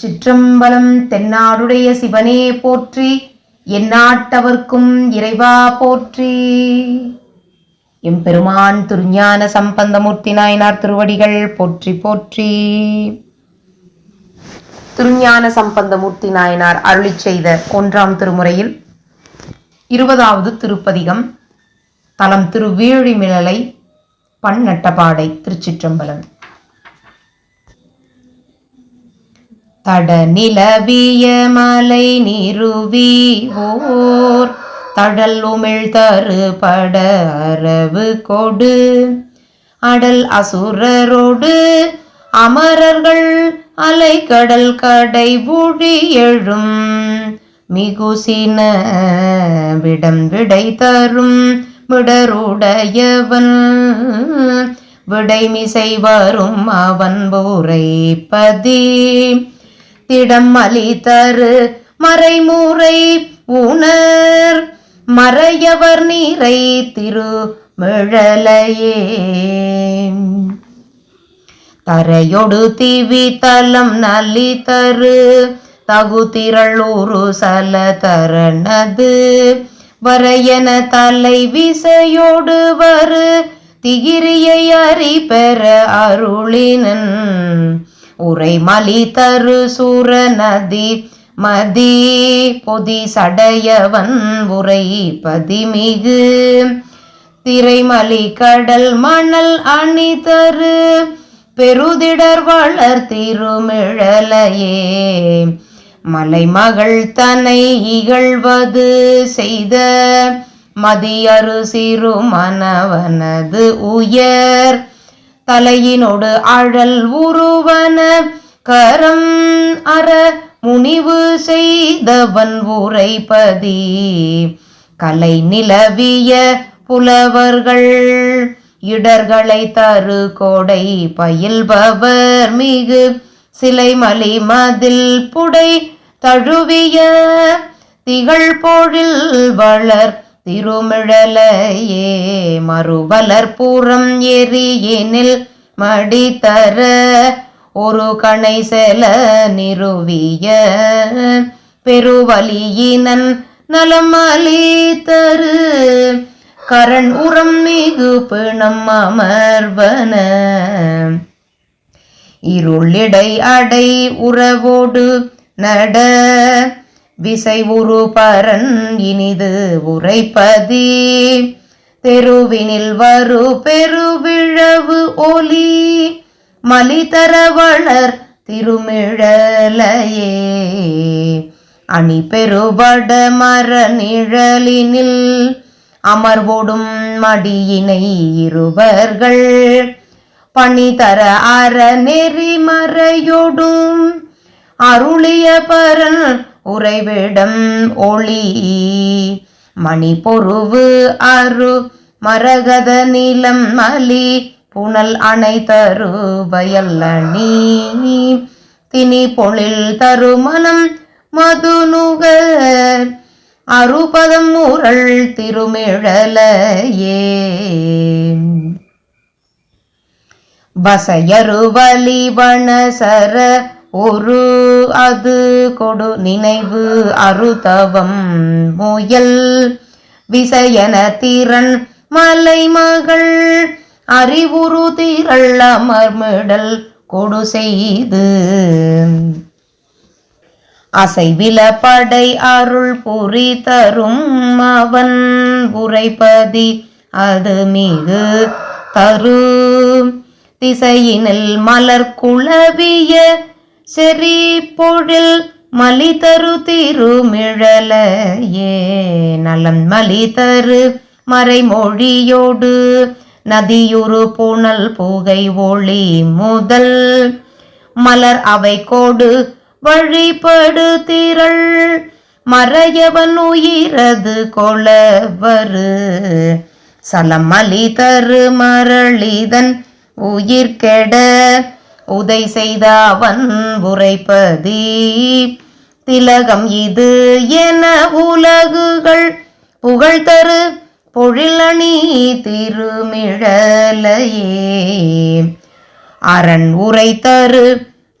சிற்றம்பலம் தென்னாடுடைய சிவனே போற்றி எந்நாட்டவர்க்கும் இறைவா போற்றி. எம்பெருமான் திருஞான சம்பந்தமூர்த்தி நாயனார் திருவடிகள் போற்றி போற்றி. திருஞான சம்பந்தமூர்த்தி நாயனார் அருளி செய்த ஒன்றாம் திருமுறையில் இருபதாவது திருப்பதிகம் தலம் திருவேழிமிழலை பன்னட்டபாடை திருச்சிற்றம்பலம். தடநிலவிய மலை நிறுவி ஓர் தடல் உமிழ் தரு பட அரவு கொடு. அடல் அசுரரோடு அமரர்கள் அலை கடல் கடை புழி எழும். மிகுசின விடம் விடை தரும் விடருடையவன். விடைமிசை வரும் அவன் பூரைப்பதி திடம் அளித்தரு மறைமுறை உணர் மறையவர் நீரை திருமிழலையே. தரையொடு திவி தலம் நல்லி தரு தகுதிரள் ஒரு சல தரணது வரையன தலை விசையோடு வரு திகிரியை அறி பெற அருளினன். உரைமலி தரு சூர நதி மதி பொதி சடையவன் உரை பதிமிகு. திரைமலி கடல் மணல் அணி தரு பெருதிடர் வளர் திருமிழலையே. மலைமகள் தன்னை இகழ்வது செய்த மதியரு சிறு மனவனது உயர். தலையினோடு அழல் உருவன கரம் அற முனிவு செய்தவன் உரைப்பதி கலை நிலவிய புலவர்கள் இடர்களை தரு கோடை பயில்பவர் மிகு சிலைமலி மதில் புடை தழுவிய திகழ்பொழில் வளர் திருமிழலையே மறுவலர் பூரம் எரியினில் மடித்தர ஒரு கணை செல நிறுவிய பெருவலியினன் நலமலி தரு கரண் உரம் மிகு பிணம் அமர்வன. இருளிடை அடை உறவோடு நட விசை உரு பரன் இனிது உரைப்பதி. தெருவினில் வரு பெருவிழவு ஒலி. மலிதர வளர் திருமிழலையே. அணி பெருபட மர நிழலினில் அமர்வோடும் மடியினை இருவர்கள். பணி தர அற நெறிமறையோடும் அருளிய பரன் உறைவிடம் ஒளி. மணி பொருவு அரு மரகத நீலம் மலி புனல் அணை தரு வயல்லணி தினி பொழில் தருமணம் மதுநுகர் அறுபதம் ஊரல் திருமிழலையே. வசையருவலி வனசர ஒரு அது கொடு நினைவு அருதவம். முயல் விசயன திறன் மலைமகள் அறிவுறு திரள் அமர்மிடல் கொடு செய்து. அசைவில படை அருள் புரி தரும் அவன் உரைப்பதி அது மிகு தரு. திசையினில் மலர் குளவிய செறி பொழில் மலி தரு திருமிழலையே. நலம் மலி தரு மறைமொழியோடு நதியுறு புனல் புகை ஒளி முதல். மலர் அவை கோடு வழிபடு திரள் மறையவன் உயிரது கொளவரு சலமலி தரு மரளிதன் உயிர் கெட உதை செய்த அவன் உரைப்பதி. திலகம் இது என உலகுகள் புகழ் தரு பொழிலணி திருமிழலையே. அரண் உரை தரு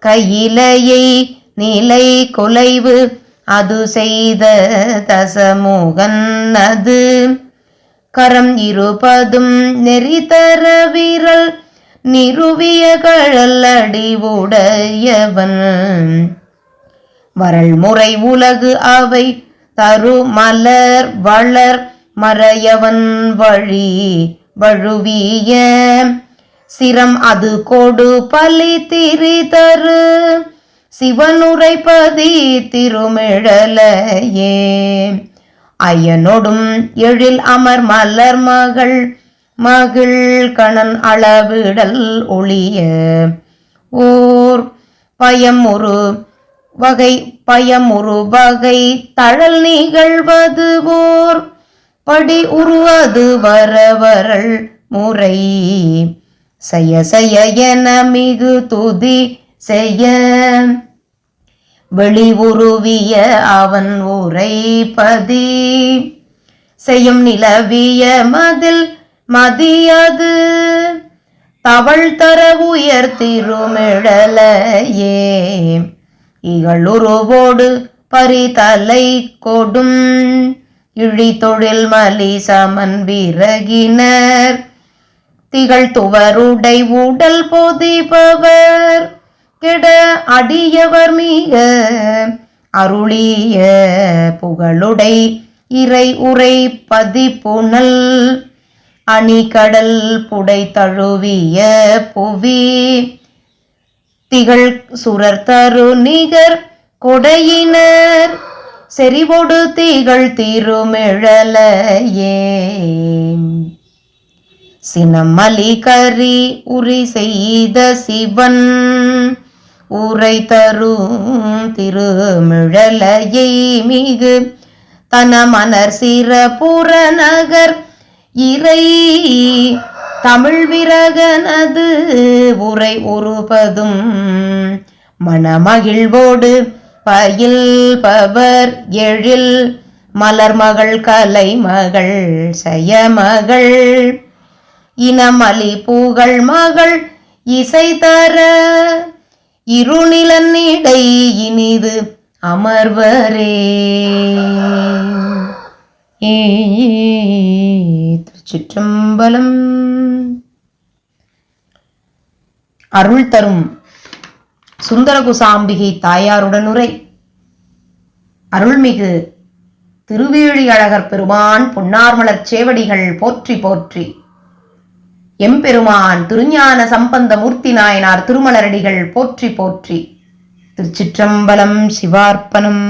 கையிலையை நிலை கொலைவு அது செய்த தசமுகன் அது. கரம் இருபதும் நெறி தர வீரல் நிறுவிய கழல் அடிவுடையவன் வரல் முறை உலகு அவை தரு மலர் வளர் மறையவன் வழி வழுவிய. சிரம் அது கொடு பலி திரி தரு சிவனுரைப்பதி திருமிழலையே. அயனொடும் எழில் அமர் மலர் மகள் மகிழ் கணன் அளவிடல் ஒளிய. ஓர் பயம் ஒரு வகை பயமுறு வகை தழல் நிகழ்வது ஓர் படி உருவது வரவரள் முறை. செய்ய செய்ய என மிகு துதி செய்ய. வெளிவுருவிய அவன் உரைப்பதி செய்யும் நிலவிய மதில் மதியது. தவள் தர உயர்த்திருமிழலையே இகழுருவோடு பரிதலை கொடும். இழி தொழில் மலி சமன் விறகினர். திகழ் துவருடை உடல் பொதிபவர். கெட அடியவர் மிக அருளிய புகழுடை இறை உரை பதிப்புணல். அணிகடல் புடை தழுவிய புவி. திகழ் சுரர் தரு நிகர் கொடையினர். செறிவொடு திகழ் திருமிழலையே. சினமலி கரி உரி செய்த சிவன். உரை தரும் திருமிழலையை. மிகு தன மனர் சிற புறநகர் இறை தமிழ் விரகனது உரை உருபதும் மணமகிழ்வோடு பயில் பவர் எழில் மலர்மகள் கலை மகள் செயமகள் இனமலி பூகள் மகள் இசை தர இருநிலன்னிடை இனிது அமர்வரே. ஏ சிற்றம்பலம். அருள் தரும் சுந்தரகுசாம்பிகை தாயாருடனுரை. அருள்மிகு திருவேழி அழகர் பெருமான் பொன்னார்மலர் சேவடிகள் போற்றி போற்றி. எம்பெருமான் திருஞான சம்பந்த மூர்த்தி நாயனார் திருமலரடிகள் போற்றி போற்றி. திருச்சிற்றம்பலம் சிவார்ப்பணம்.